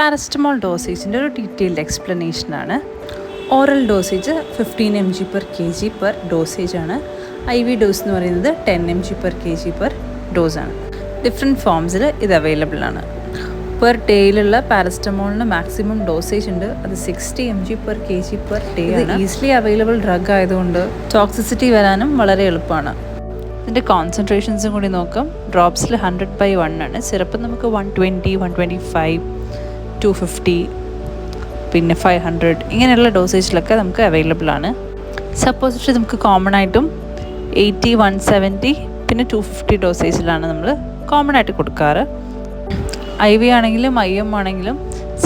Paracetamol ഡോസേജിന്റെ ഒരു detailed എക്സ്പ്ലനേഷനാണ് oral dosage fifteen M G per K G per dosage ആണ്. I V dose എന്ന് പറയുന്നത് ten M G per K G per ഡോസാണ് different ഫോംസിൽ ഇത് available ആണ്. പെർ ഡേയിലുള്ള പാരസ്റ്റമോളിന് മാക്സിമം ഡോസേജ് ഉണ്ട്. അത് sixty M G per K G per day ആണ്. ഈസിലി അവൈലബിൾ ഡ്രഗ് ആയതുകൊണ്ട് ടോക്സിസിറ്റി വരാനും വളരെ എളുപ്പമാണ്. ഇതിന്റെ കോൺസെൻട്രേഷൻസും കൂടി നോക്കാം. ഡ്രോപ്സിൽ ഹൺഡ്രഡ് ബൈ വൺ ആണ്. സിറപ്പ് നമുക്ക് one twenty one twenty five two fifty പിന്നെ ഫൈവ് ഹൺഡ്രഡ് ഇങ്ങനെയുള്ള ഡോസേജിലൊക്കെ നമുക്ക് അവൈലബിൾ ആണ്. സപ്പോസ് സപ്പോസിറ്റ് നമുക്ക് കോമൺ ആയിട്ടും എയ്റ്റി വൺ സെവന്റി പിന്നെ ടു ഫിഫ്റ്റി ഡോസേജിലാണ് നമ്മൾ കോമൺ ആയിട്ട് കൊടുക്കാറ്. ഐ വി ആണെങ്കിലും ഐ എം ആണെങ്കിലും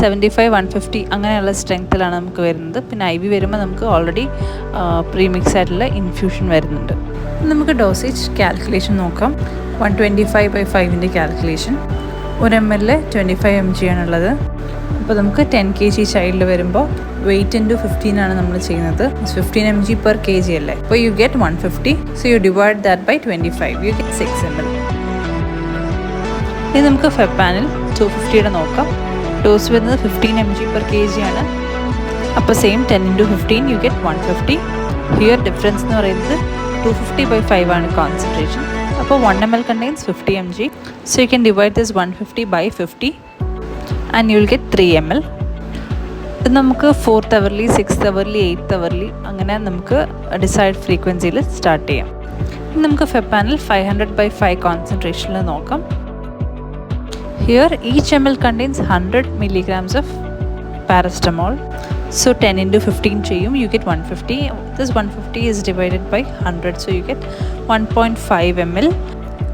സെവന്റി ഫൈവ് വൺ ഫിഫ്റ്റി അങ്ങനെയുള്ള സ്ട്രെങ്ത്തിലാണ് നമുക്ക് വരുന്നത്. പിന്നെ ഐ വി വരുമ്പോൾ നമുക്ക് ഓൾറെഡി പ്രീമിക്സ് ആയിട്ടുള്ള ഇൻഫ്യൂഷൻ വരുന്നുണ്ട്. നമുക്ക് ഡോസേജ് കാൽക്കുലേഷൻ നോക്കാം. വൺ ട്വന്റി ഫൈവ് ബൈ ഫൈവിന്റെ കാൽക്കുലേഷൻ ഒരു M L twenty five M G ആണുള്ളത്. അപ്പോൾ നമുക്ക് ടെൻ കെ ജി ചൈൽഡ് വരുമ്പോൾ വെയിറ്റ് ഇന്റു ഫിഫ്റ്റീൻ ആണ് നമ്മൾ ചെയ്യുന്നത്. Fifteen M G per K G അല്ലേ? അപ്പോൾ you get one fifty so you divide that by twenty five you get six M L ഇനി നമുക്ക് ഫെപ്പാനിൽ ടു ഫിഫ്റ്റിയുടെ നോക്കാം. ഡോസ് വരുന്നത് fifteen M G per K G ആണ്. അപ്പോൾ same ten into fifteen you get one fifty here difference എന്ന് പറയുന്നത് ടു ഫിഫ്റ്റി ബൈ ഫൈവ് ആണ് കോൺസെൻട്രേഷൻ അപ്പോൾ one M L contains fifty M G so you can divide this one fifty by fifty and you will get three M L ഇത് നമുക്ക് fourth hourly sixth hourly eighth hourly അങ്ങനെ നമുക്ക് decide ഫ്രീക്വൻസിയിൽ start ചെയ്യാം. നമുക്ക് ഫെബ് പാനൽ five hundred by five കോൺസെൻട്രേഷനിൽ നോക്കാം. Here each M L contains hundred milligrams of paracetamol so ten into fifteen ചെയ്യും. You get one fifty this one fifty is divided by hundred so you get one point five M L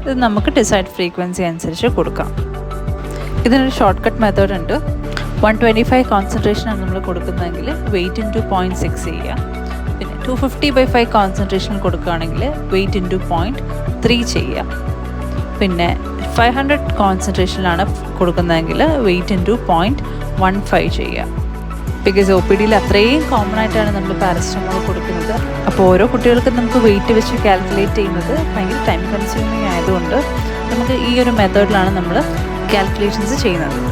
ഇത് നമുക്ക് decide frequency അനുസരിച്ച് കൊടുക്കാം. ഇതിനൊരു short cut method ഉണ്ട്. One twenty five കോൺസെൻട്രേഷനാണ് നമ്മൾ കൊടുക്കുന്നതെങ്കിൽ വെയിറ്റ് ഇന്റു പോയിന്റ് സിക്സ് ചെയ്യുക. പിന്നെ two fifty by five concentration കൊടുക്കുകയാണെങ്കിൽ വെയിറ്റ് ഇന്റു പോയിന്റ് ത്രീ ചെയ്യുക. പിന്നെ ഫൈവ് ഹൺഡ്രഡ് കോൺസെൻട്രേഷനിലാണ് കൊടുക്കുന്നതെങ്കിൽ weight into point one five ചെയ്യുക. ബിക്കോസ് ഒ പി ഡിയിൽ അത്രയും കോമൺ ആയിട്ടാണ് നമ്മൾ പാരസ്റ്റമോൾ കൊടുക്കുന്നത്. അപ്പോൾ ഓരോ കുട്ടികൾക്കും നമുക്ക് വെയിറ്റ് വെച്ച് കാൽക്കുലേറ്റ് ചെയ്യുന്നത് ഭയങ്കര ടൈം കൺസ്യൂമിങ് ആയതുകൊണ്ട് നമുക്ക് ഈ ഒരു മെത്തേഡിലാണ് നമ്മൾ കാൽക്കുലേഷൻസ് ചെയ്യുന്നത്.